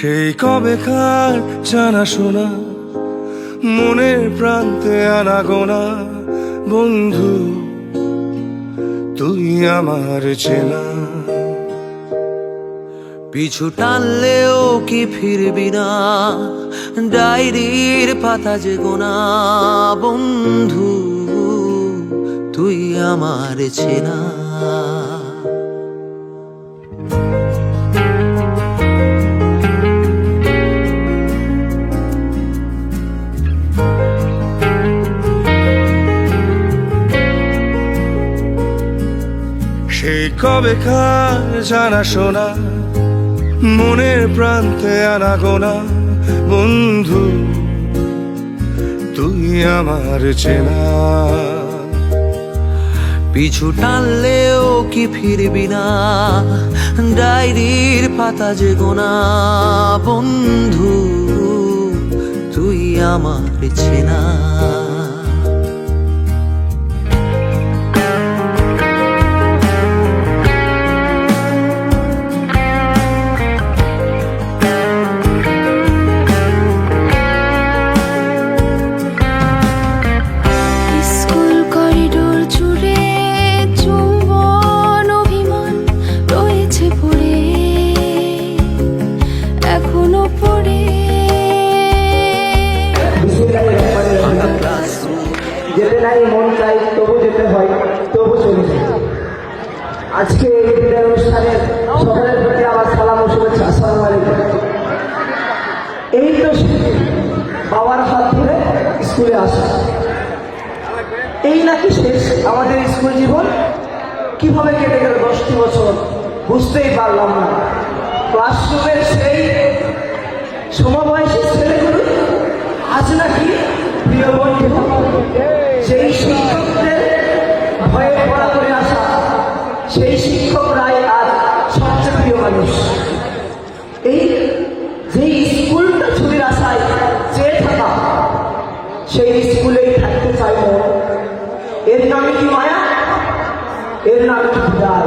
সেই কবেকার জানা শোনা মনের প্রান্তে আনা গোনা বন্ধু, তুই আমার চেনা। পিছু টানলেও কি ফিরবি না ডায়েরির পাতা যে গোনা, বন্ধু, তুই আমার চেনা। সেই কবেকার জানা শোনা মনের প্রান্তে আনা গোনা বন্ধু, তুই আমার চেনা। পিছু টানলেও কি ফিরবি না, ডায়েরির পাতা যে গোনা। বন্ধু, তুই আমার চেনা। নাই মন চাই, তবু যেতে হয়, তবু চলে যাই আজকে এই বিদায় অনুষ্ঠানে সকলের প্রতি আমার সালাম শুভেচ্ছা, আসসালামু আলাইকুম। এই তো বাবার হাত ধরে স্কুলে আসা। এই নাকি শেষ আমাদের স্কুল জীবন? কীভাবে কেটে গেল দশটি বছর? বুঝতেই পারলাম না। ক্লাসরুমের সেই সমবয়সী ছেলেগুলো আজ নাকি প্রিয় বন্ধু সেই শিক্ষকদের যে স্কুলটা সেই স্কুলেই থাকতে চাই। এর নামে কি মায়া? এর নামে কি বিদায়?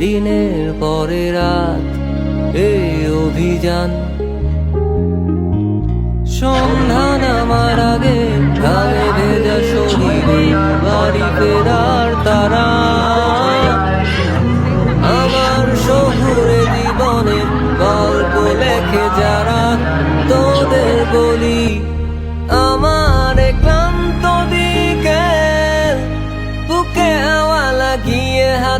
দিনের পরে রাত, এই অভিযান। সন্ধান আমার আগে ঘামে ভেজা শরীরে বাড়ি ফেরার তারা। আমার শহুরে জীবনের গল্প লেখে যারা, তোদের বলি আমার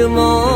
irmão